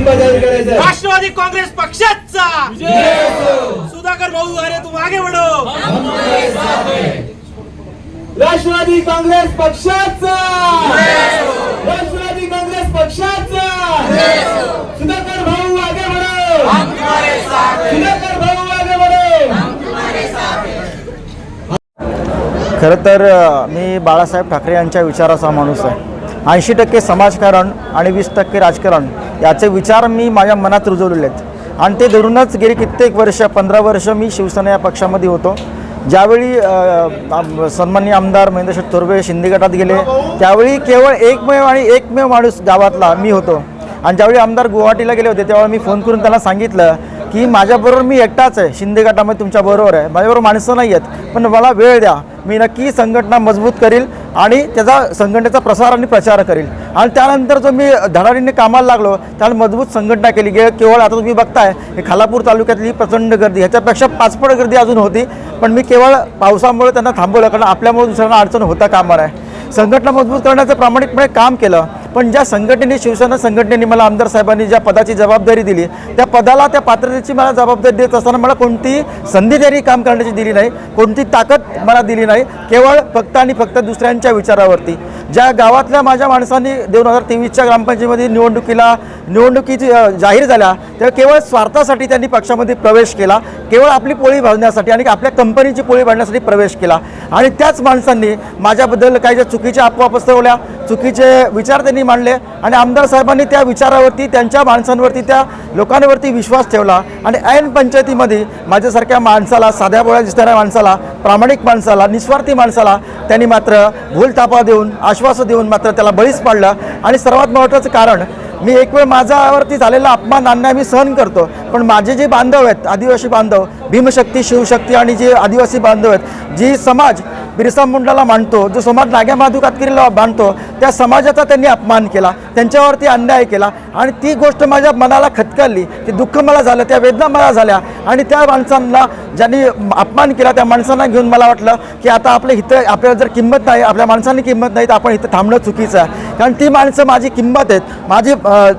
बजाव करायचं. राष्ट्रवादी काँग्रेस पक्षाचा. सुधाकर भाऊ अरे तू मागे वडो राष्ट्रवादी काँग्रेस पक्षाचा. राष्ट्रवादी काँग्रेस पक्षाचा. सुधाकर भाऊ आगे बढो सुधाकर भाऊ आगे बढो खरं तर मी बाळासाहेब ठाकरे यांच्या विचाराचा माणूस आहे. ऐंशी टक्के समाजकारण आणि वीस टक्के राजकारण याचे विचार मी माझ्या मनात रुजवलेले आहेत. आणि ते धरूनच गेली कित्येक वर्ष पंधरा वर्ष मी शिवसेना या पक्षामध्ये होतो. ज्यावेळी सन्मान्य आमदार महेंद्र शेठ थोरवे शिंदे गटात गेले त्यावेळी केवळ एकमेव आणि एकमेव माणूस गावातला मी होतो. आणि ज्यावेळी आमदार गुवाहाटीला गेले होते तेव्हा मी फोन करून त्यांना सांगितलं की माझ्याबरोबर मी एकटाच आहे. शिंदे गटामध्ये तुमच्याबरोबर आहे. माझ्याबरोबर माणसं नाही आहेत पण मला वेळ द्या. मी नक्की संघटना मजबूत करील. आणि त्याचा संघटनेचा प्रसार आणि प्रचार करील. आणि त्यानंतर जो मी धडाडीने कामाला लागलो त्यानं मजबूत संघटना केली. गे केवळ आता तुम्ही बघताय हे खालापूर तालुक्यातली प्रचंड गर्दी. ह्याच्यापेक्षा पाचपट गर्दी अजून होती पण मी केवळ पावसामुळे त्यांना थांबवलं कारण आपल्यामुळे दुसऱ्यांना अडचण होता कामावर आहे संघटना मजबूत करण्याचं प्रामाणिकपणे काम केलं. पण ज्या संघटनेने शिवसेना संघटनेने मला आमदार साहेबांनी ज्या पदाची जबाबदारी दिली त्या पदाला त्या पात्रतेची मला जबाबदारी देत असताना मला कोणतीही संधी त्यांनी काम करण्याची दिली नाही कोणती ताकद मला दिली नाही केवळ फक्त आणि फक्त दुसऱ्यांच्या विचारावरती. ज्या गावातल्या माझ्या माणसांनी दोन हजार तेवीसच्या ग्रामपंचायतीमध्ये निवडणुकीला निवडणुकीची जाहीर झाल्या तेव्हा केवळ स्वार्थासाठी त्यांनी पक्षामध्ये प्रवेश केला केवळ आपली पोळी भाजण्यासाठी आणि आपल्या कंपनीची पोळी भाजण्यासाठी प्रवेश केला. आणि त्याच माणसांनी माझ्याबद्दल काही ज्या चुकीच्या अफवा पसरवल्या चुकीचे विचार त्यांनी मांडले आणि आमदार साहेबांनी त्या विचारावरती त्यांच्या माणसांवरती त्या लोकांवरती विश्वास ठेवला आणि ऐन पंचायतीमध्ये माझ्यासारख्या माणसाला साध्या बोळ्या दिसणाऱ्या माणसाला प्रामाणिक माणसाला निस्वार्थी माणसाला त्यांनी मात्र भूलथापा देऊन आश्वासन देऊन मात्र त्याला बळीच पाडलं. आणि सर्वात महत्त्वाचं कारण मी एक वेळ माझ्यावरती झालेला अपमान अन्याय मी सहन करतो. पण माझे जे बांधव आहेत आदिवासी बांधव भीमशक्ती शिवशक्ती आणि जे आदिवासी बांधव आहेत जी समाज बिरसा मुंडाला मांडतो जो समाज नाग्या माधू बांधतो त्या समाजाचा त्यांनी अपमान केला त्यांच्यावरती अन्याय केला आणि ती गोष्ट माझ्या मनाला खतकरली ते दुःख मला झालं त्या वेदना मला झाल्या आणि त्या माणसांना ज्यांनी अपमान केला त्या माणसांना घेऊन मला वाटलं की आता आपलं इथं आपल्याला जर किंमत नाही आपल्या माणसांनी किंमत नाही तर आपण इथं थांबणं चुकीचं आहे. कारण ती माणसं माझी किंमत आहेत. माझी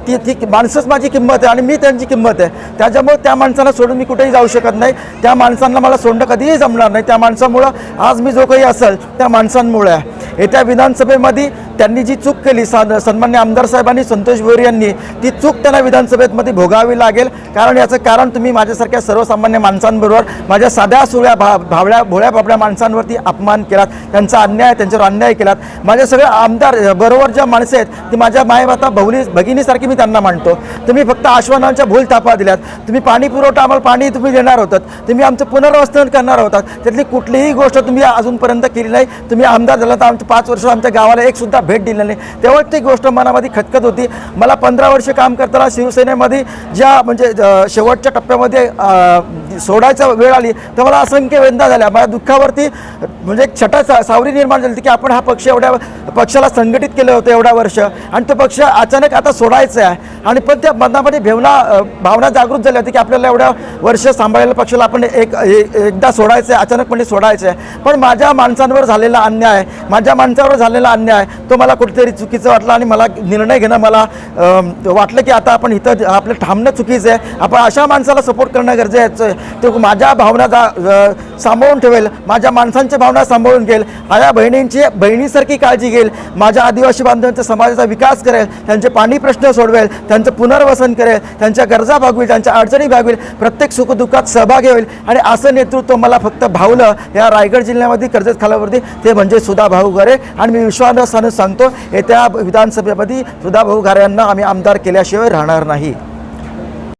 ती ती माणसंच माझी किंमत आहे आणि मी त्यांची किंमत आहे. त्याच्यामुळे त्या माणसांना सोडून मी कुठेही जाऊ शकत नाही. त्या माणसांना मला सोडणं कधीही जमणार नाही. त्या माणसामुळं आज मी जो काही असेल त्या माणसांमुळे आहे. येत्या विधानसभेमध्ये त्यांनी जी चूक केली सा सन्मान्य आमदार साहेबांनी संतोष भोरे यांनी ती चूक त्यांना विधानसभेमध्ये भोगावी लागेल. कारण याचं कारण तुम्ही माझ्यासारख्या सर्वसामान्य माणसांबरोबर माझ्या साध्या सुळ्या भा भावळ्या भोळ्या बाबड्या माणसांवरती अपमान केलात. त्यांचा अन्याय त्यांच्यावर अन्याय केलात. माझ्या सगळ्या आमदार बरोबर ज्या माणसं आहेत ती माझ्या मायमाता भवली भगिनीसारखी मी त्यांना मानतो. तुम्ही फक्त आश्वानांच्या भूल थापा दिल्यात. तुम्ही पाणी पुरवठा आम्हाला पाणी तुम्ही देणार होतात. तुम्ही आमचं पुनर्वसन करणार होतात. त्यातली कुठलीही गोष्ट तुम्ही अजूनपर्यंत केली नाही. तुम्ही आमदार झाला तर आमचं पाच वर्ष आमच्या गावाला एक सुद्धा भेट दिली नाही. तेव्हा ती गोष्ट मनामध्ये खतखत होती. मला पंधरा वर्ष काम करताना शिवसेनेमध्ये ज्या म्हणजे शेवटच्या टप्प्यामध्ये सोडायचा वेळ आली तर मला असंख्य वेदना झाल्या. माझ्या दुःखावरती म्हणजे एक छटा सा सावरी निर्माण झाली होती की आपण हा पक्ष एवढ्या पक्षाला संघटित केलं होतं एवढ्या वर्ष. आणि तो पक्ष अचानक आता सोडायचा आहे. आणि पण त्या मनामध्ये भेवना भावना जागृत झाल्या होती की आपल्याला एवढ्या वर्ष सांभाळलेल्या पक्षाला आपण एक ए- एकदा सोडायचं आहे अचानकपणे म्हणजे सोडायचं आहे. पण माझ्या माणसांवर झालेला अन्याय माझ्या माणसावर झालेला अन्याय तो मला कुठेतरी चुकीचं वाटलं आणि मला निर्णय घेणं मला वाटलं की आता आपण इथं आपलं थांबणं चुकीचं आहे. आपण अशा माणसाला सपोर्ट करणं गरजेचं आहे. तो माझ्या भावना दा सांभाळून ठेवेल माझ्या माणसांच्या भावना सांभाळून घेईल माझ्या बहिणींची बहिणीसारखी काळजी घेईल माझ्या आदिवासी बांधवांच्या समाजाचा विकास करेल त्यांचे पाणी प्रश्न सोडवेल त्यांचं पुनर्वसन करेल त्यांच्या गरजा भागवेल त्यांच्या अडचणी भागवेल प्रत्येक सुखदुःखात सहभागी होईल. आणि असं नेतृत्व मला फक्त भावलं या रायगड जिल्ह्यामध्ये कर्जत खालावरती ते म्हणजे सुधा भाऊ घरे. आणि मी विश्वासानं सांगतो येत्या विधानसभेमध्ये सुधा भाऊ घरे यांना आम्ही आमदार केल्याशिवाय राहणार नाही.